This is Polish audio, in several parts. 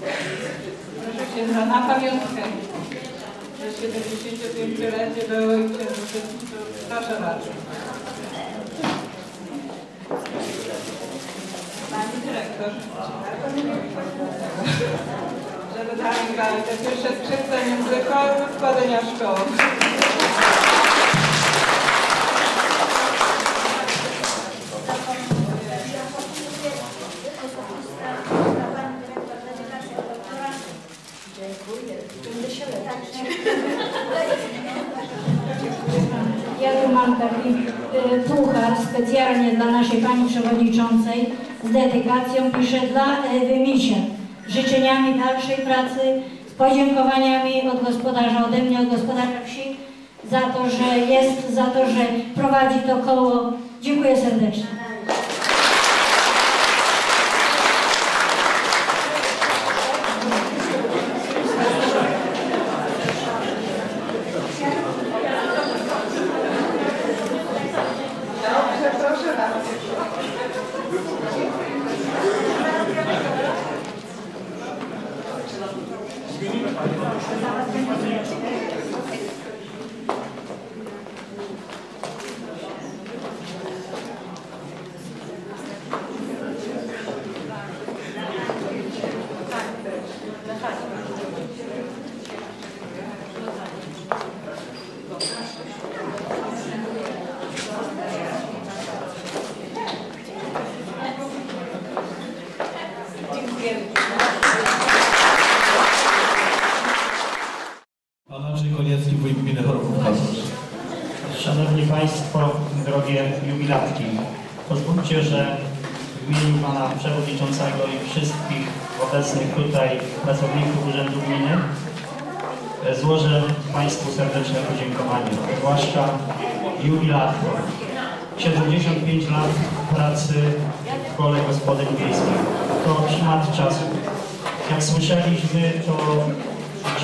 Proszę księdza, na pamiątkę, że 75-lecie było i księdzu, to proszę bardzo. Pani dyrektor, żeby dalej grali te pierwsze skrzypce między składania szkoły. Ja tu mam taki y, puchar specjalnie dla naszej Pani Przewodniczącej z dedykacją. Piszę dla Ewy Misia. Życzeniami dalszej pracy, z podziękowaniami od gospodarza, ode mnie, od gospodarza wsi za to, że jest, za to, że prowadzi to koło. Dziękuję serdecznie. ちょっと。Pozwólcie, że w imieniu Pana Przewodniczącego i wszystkich obecnych tutaj pracowników Urzędu Gminy złożę Państwu serdeczne podziękowanie, zwłaszcza jubilatkom. 75 lat pracy w kole gospodyń wiejskich. To szmat czasu. Jak słyszeliśmy, to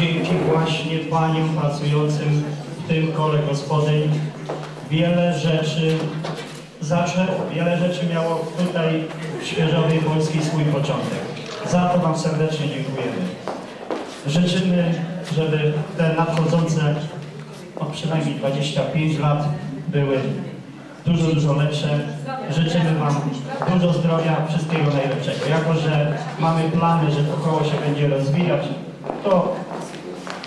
dzięki właśnie Paniom pracującym w tym kole gospodyń wiele rzeczy zaczęło, wiele rzeczy miało tutaj w Świeżowej Polskiej swój początek. Za to Wam serdecznie dziękujemy. Życzymy, żeby te nadchodzące o przynajmniej 25 lat były dużo, dużo lepsze. Życzymy Wam dużo zdrowia, wszystkiego najlepszego. Jako, że mamy plany, że to koło się będzie rozwijać, to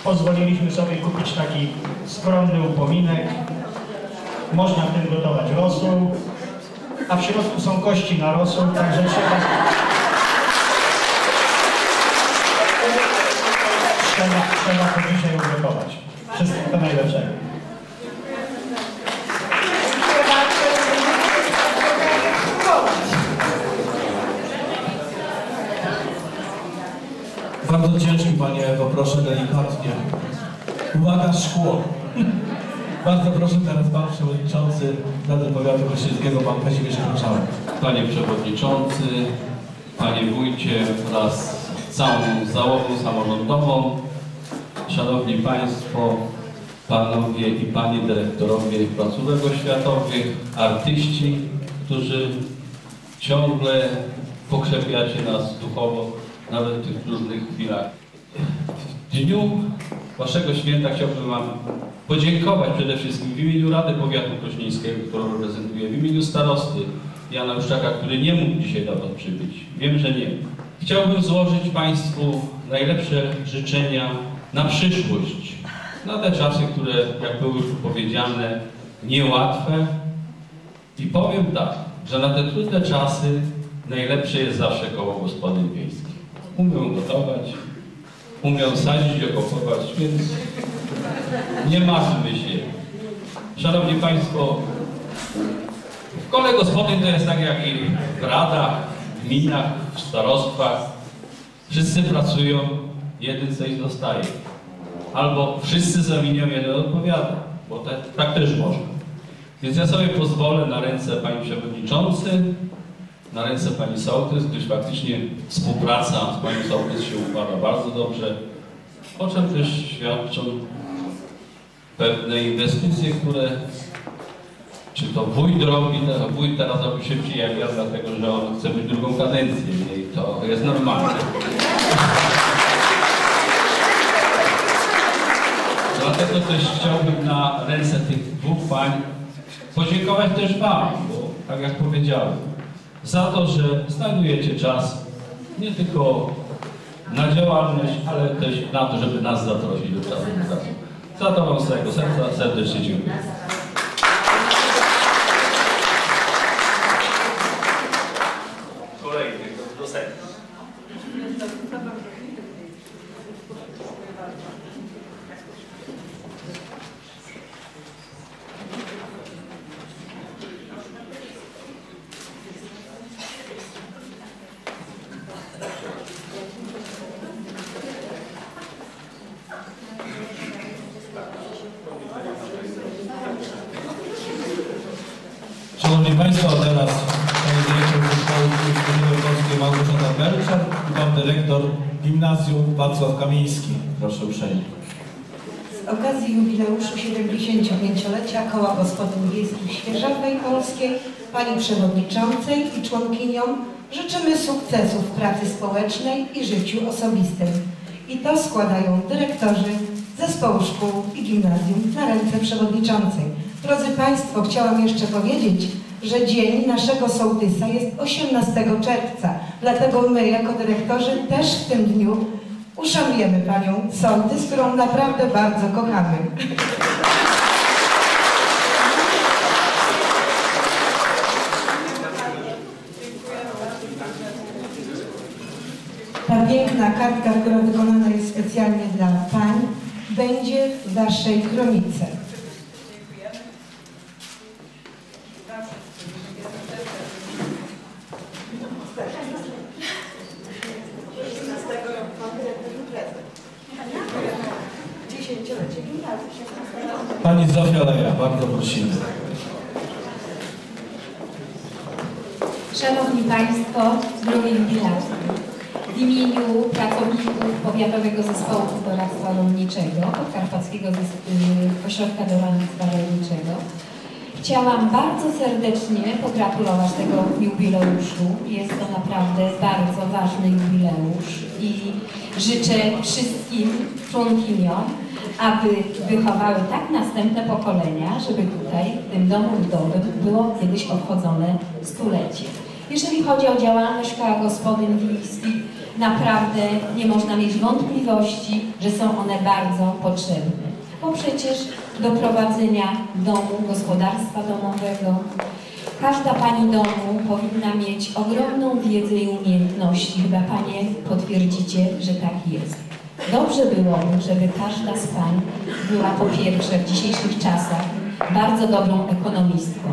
pozwoliliśmy sobie kupić taki skromny upominek. Można w tym gotować rosół, a w środku są kości na rosół, także trzeba... Trzeba, trzeba to dzisiaj ugotować. Wszystkiego najlepszego. Bardzo ciężki Panie Ewo, proszę delikatnie. Uwaga, szkło. Bardzo proszę teraz Pan Przewodniczący Rady Powiatu Kościelskiego, Pan Kazimierz Kruczałek. Panie Przewodniczący, Panie Wójcie wraz z całą załogą samorządową, Szanowni Państwo, Panowie i Panie Dyrektorowie placówek oświatowych, artyści, którzy ciągle pokrzepiacie nas duchowo, nawet w tych trudnych chwilach. W dniu Waszego święta chciałbym Wam podziękować przede wszystkim w imieniu Rady Powiatu Krośnieńskiego, którą reprezentuję, w imieniu starosty Jana Juszczaka, który nie mógł dzisiaj Was przybyć. Wiem, że nie. Chciałbym złożyć Państwu najlepsze życzenia na przyszłość, na te czasy, które, jak było już powiedziane, niełatwe. I powiem tak, że na te trudne czasy najlepsze jest zawsze koło gospodyń wiejskich. Umią gotować, umią sadzić, okopować, więc nie martwmy się. Szanowni Państwo, w kole gospodyń to jest tak jak i w radach, gminach, w starostwach. Wszyscy pracują, jeden coś dostaje. Albo wszyscy zawinią, jeden odpowiada, bo te, tak też można. Więc ja sobie pozwolę na ręce Pani Przewodniczący, na ręce pani Sołtys, gdyż faktycznie współpraca z panią Sołtys się układa bardzo dobrze, o czym też świadczą pewne inwestycje, które czy to wójt robi, to wójt teraz robi szybciej jak ja, dlatego że on chce być drugą kadencję i to jest normalne. Dlatego też chciałbym na ręce tych dwóch pań podziękować też Wam, bo tak jak powiedziałem, za to, że znajdujecie czas nie tylko na działalność, ale też na to, żeby nas zaprosić do czasu. Za to Wam z całego serca serdecznie dziękuję. Kolejny do serca. Szanowni Państwo, a teraz Pani Dyrektor Szkoły Polskiej Małgorzata Belczar i Pan Dyrektor Gimnazjum Wacław Kamiński. Proszę uprzejmie. Z okazji jubileuszu 75-lecia Koła Gospodyń Wiejskich Świeżowej Polskiej Pani Przewodniczącej i członkiniom życzymy sukcesów w pracy społecznej i życiu osobistym. I to składają dyrektorzy Zespołu Szkół i Gimnazjum na ręce Przewodniczącej. Drodzy Państwo, chciałam jeszcze powiedzieć, że dzień naszego sołtysa jest 18 czerwca. Dlatego my, jako dyrektorzy, też w tym dniu uszanujemy Panią sołtys, którą naprawdę bardzo kochamy. Ta piękna kartka, która wykonana jest specjalnie dla Pań, będzie w Waszej kronice. Pani Zofia Leja, bardzo prosimy. Szanowni Państwo, drogie jubilaty, w imieniu pracowników Powiatowego Zespołu Doradztwa Rolniczego Podkarpackiego y, Ośrodka Doradztwa Rolniczego chciałam bardzo serdecznie pogratulować tego jubileuszu. Jest to naprawdę bardzo ważny jubileusz i życzę wszystkim członkiniom, aby wychowały tak następne pokolenia, żeby tutaj, w tym domu ludowym, było kiedyś obchodzone stulecie. Jeżeli chodzi o działalność koła gospodyń wiejskich, naprawdę nie można mieć wątpliwości, że są one bardzo potrzebne. Bo przecież do prowadzenia domu, gospodarstwa domowego, każda pani domu powinna mieć ogromną wiedzę i umiejętności. Chyba panie potwierdzicie, że tak jest. Dobrze byłoby, żeby każda z pań była po pierwsze w dzisiejszych czasach bardzo dobrą ekonomistką,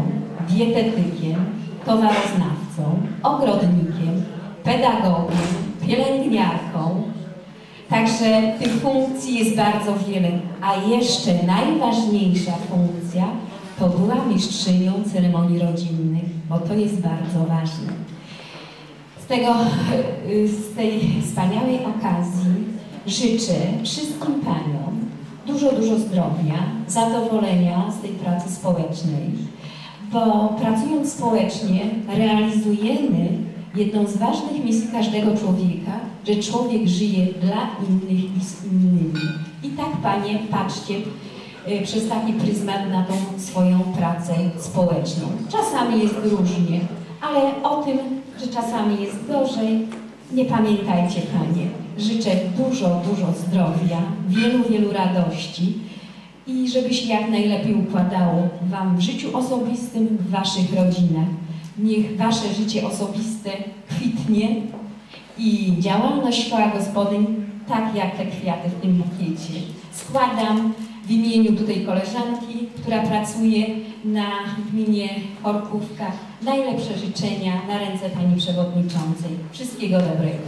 dietetykiem, towaroznawcą, ogrodnikiem, pedagogiem, pielęgniarką. Także tych funkcji jest bardzo wiele, a jeszcze najważniejsza funkcja to była mistrzynią ceremonii rodzinnych, bo to jest bardzo ważne. Z, tego, z tej wspaniałej okazji życzę wszystkim Paniom dużo, dużo zdrowia, zadowolenia z tej pracy społecznej, bo pracując społecznie realizujemy jedną z ważnych misji każdego człowieka, że człowiek żyje dla innych i z innymi. I tak Panie patrzcie y, przez taki pryzmat na tą swoją pracę społeczną. Czasami jest różnie, ale o tym, że czasami jest gorzej, nie pamiętajcie Panie. Życzę dużo, dużo zdrowia, wielu, wielu radości i żeby się jak najlepiej układało Wam w życiu osobistym, w Waszych rodzinach. Niech Wasze życie osobiste kwitnie i działalność koła gospodyń tak jak te kwiaty w tym bukiecie. Składam w imieniu tutaj koleżanki, która pracuje na gminie Chorkówka najlepsze życzenia na ręce Pani Przewodniczącej. Wszystkiego dobrego.